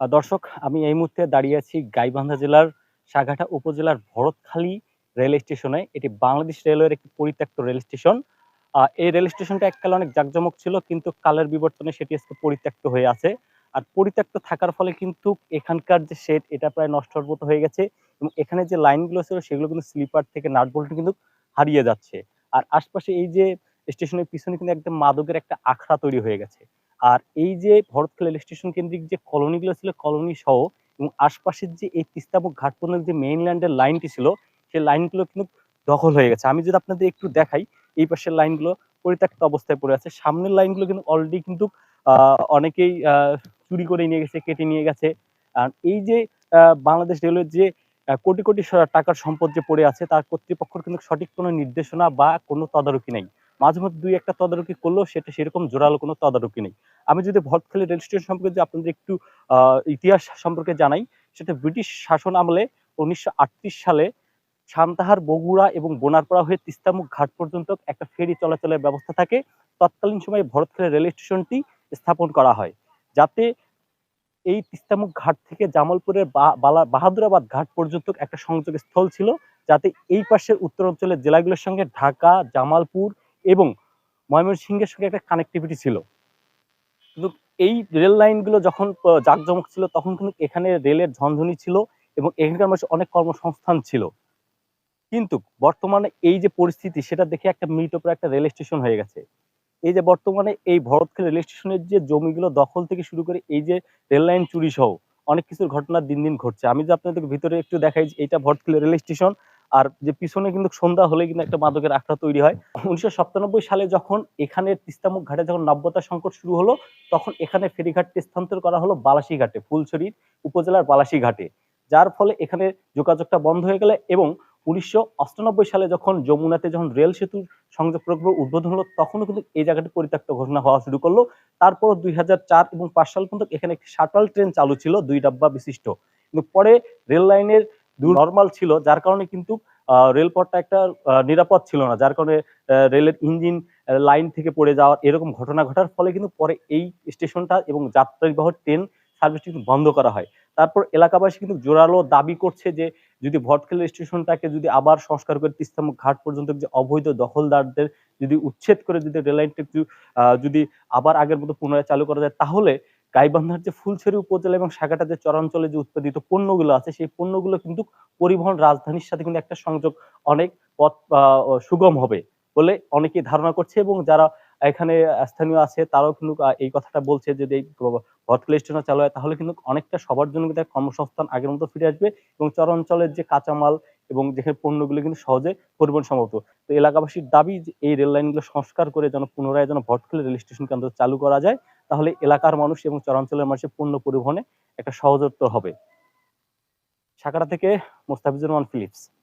দর্শক, আমি এই মুহূর্তে দাঁড়িয়ে আছি গাইবান্ধা জেলার সাঘাটা উপজেলার ভরতখালী রেল স্টেশনে। এটি বাংলাদেশ রেলওয়ের একটি পরিত্যক্ত রেল স্টেশন। এই রেল স্টেশনটা এককালে অনেক জাঁকজমক ছিল, কিন্তু কালের বিবর্তনে সেটি আজকে পরিত্যক্ত হয়ে আছে। আর পরিত্যক্ত থাকার ফলে কিন্তু এখানকার যে শেড, এটা প্রায় নষ্টর মতো হয়ে গেছে এবং এখানে যে লাইনগুলো ছিল, সেগুলো কিন্তু স্লিপার থেকে নাট বল্টু কিন্তু হারিয়ে যাচ্ছে। আর আশপাশে এই যে স্টেশনের পিছনে কিন্তু একদম মাদকের একটা আখড়া তৈরি হয়ে গেছে। আর এই যে ভরতখালী স্টেশন কেন্দ্রিক যে কলোনিগুলো ছিল কলোনি সহ এবং আশপাশের যে এই তিস্তাবক ঘাট পর্যন্ত যে মেইনল্যান্ডের লাইনটি ছিল সেই লাইনগুলো কিন্তু দখল হয়ে গেছে। আমি যদি আপনাদের একটু দেখাই এই পাশের লাইনগুলো পরিত্যক্ত অবস্থায় পড়ে আছে। সামনের লাইনগুলো কিন্তু অলরেডি কিন্তু অনেকেই চুরি করে নিয়ে গেছে, কেটে নিয়ে গেছে। আর এই যে বাংলাদেশ রেলওয়ের যে কোটি, কোটি টাকার সম্পদ যে পড়ে আছে তার কর্তৃপক্ষের কিন্তু সঠিক কোনো নির্দেশনা বা কোনো তদারকি নাই। মাঝে মধ্যে দুই একটা তদারকি করলেও সেটা সেরকম জোরালো কোনো তদারকি নেই। আমি যদি ভরতখালী রেল স্টেশন সম্পর্কে যদি আপনাদের একটু ইতিহাস সম্পর্কে জানাই, সেটা ব্রিটিশ শাসন আমলে ১৯৩৮ সালে সান্তাহার, বগুড়া এবং বোনারপাড়া হয়ে তিস্তামুখ ঘাট পর্যন্ত একটা ফেরি চলাচলের ব্যবস্থা থাকে। তৎকালীন সময়ে ভরতখালী রেল স্টেশনটি স্থাপন করা হয়। যাতে এই তিস্তামুখ ঘাট থেকে জামালপুরের বাহাদুরাবাদ ঘাট পর্যন্ত একটা সংযোগ স্থল ছিল। যাতে এই পাশের উত্তর অঞ্চলের জেলাগুলোর সঙ্গে ঢাকা, জামালপুর এবং ময়মনসিংহের সঙ্গে একটা কানেক্টিভিটি ছিল। কিন্তু এই রেল লাইনগুলো যখন জাঁকজমক ছিল তখন কিন্তু এখানে রেলের ঝনঝনি ছিল এবং এখানকার মানুষের অনেক কর্মসংস্থান ছিল। কিন্তু বর্তমানে এই যে পরিস্থিতি সেটা দেখে একটা মৃতপ্রায় একটা রেল স্টেশন হয়ে গেছে। এই যে বর্তমানে এই ভরতখালী রেল স্টেশনের যে জমিগুলো দখল থেকে শুরু করে এই যে রেল লাইন চুরি সহ অনেক কিছুর ঘটনা দিন, দিন ঘটছে। আমি যদি আপনাদেরকে ভিতরে একটু দেখাই যে এটা ভরতখালী রেল স্টেশন আর যে পিছনে কিন্তু সন্ধ্যা হলে কিন্তু একটা মাদকের আখড়া তৈরি হয়। ১৯৯৭ সালে যখন এখানের তিস্তামুখ ঘাটে যখন নাব্যতা সংকট শুরু হলো তখন এখানে ফেরিঘাটটি স্থানান্তর করা হলো বালাসী ঘাটে, ফুলছড়ির উপজেলার বালাসী ঘাটে। যার ফলে এখানে যোগাযোগটা বন্ধ হয়ে গেলে এবং ১৯৯৮ সালে যখন যমুনাতে যখন রেল সেতুর সংযোগ প্রকল্প উদ্বোধন হলো তখনও কিন্তু এই জায়গাটি পরিত্যক্ত ঘোষণা হওয়া শুরু করল। তারপর ২০০৪ এবং পাঁচ সাল পর্যন্ত এখানে একটি শাটল ট্রেন চালু ছিল দুই ডাব্বা বিশিষ্ট। কিন্তু পরে রেল লাইনের নরমাল ছিল, যার কারণে কিন্তু রেলপথটা একটা নিরাপদ ছিল না। যার কারণে রেলের ইঞ্জিন লাইন থেকে পড়ে যাওয়া, এরকম ঘটনা ঘটার ফলে কিন্তু পরে এই স্টেশনটা এবং যাত্রীবাহী ট্রেন সার্ভিসটি কিন্তু বন্ধ করা হয়। তারপর এলাকাবাসী কিন্তু জোরালো দাবি করছে যে, যদি ভরতখালী স্টেশনটাকে যদি আবার সংস্কার করে তিস্তামুখ ঘাট পর্যন্ত যে অবৈধ দখলদারদের যদি উচ্ছেদ করে যদি রেল লাইনটা একটু, আ, যদি আবার আগের মতো পুনরায় চালু করা যায়, তাহলে গাইবান্ধার যে ফুলছড়ি উপজেলা এবং সাঘাটা যে চরাঞ্চলে যে উৎপাদিত পণ্যগুলো আছে, সেই পণ্যগুলো কিন্তু পরিবহন রাজধানীর সাথে কিন্তু একটা সংযোগ অনেক পথ সুগম হবে বলে অনেকেই ধারণা করছে এবং যারা এখানে স্থানীয় আছে তারাও কিন্তু এই কথাটা বলছে যদি এই স্টেশন চালু হয় তাহলে কিন্তু অনেকটা সবার জন্য কিন্তু কর্মসংস্থান আগের মতো ফিরে আসবে এবং চরাঞ্চলের যে কাঁচামাল এবং যেখানে পণ্যগুলো কিন্তু সহজে পরিবহন সম্ভব তো এলাকাবাসীর দাবি এই রেল লাইনগুলো সংস্কার করে যেন পুনরায় যেন ভরতখালী রেল স্টেশন কেন্দ্র চালু করা যায়। তাহলে এলাকার মানুষ এবং চরাঞ্চলের মানুষের পণ্য পরিবহনে একটা সহজত্ব হবে। সাকারা থেকে মোস্তাফিজুর রহমান ফিলিপস।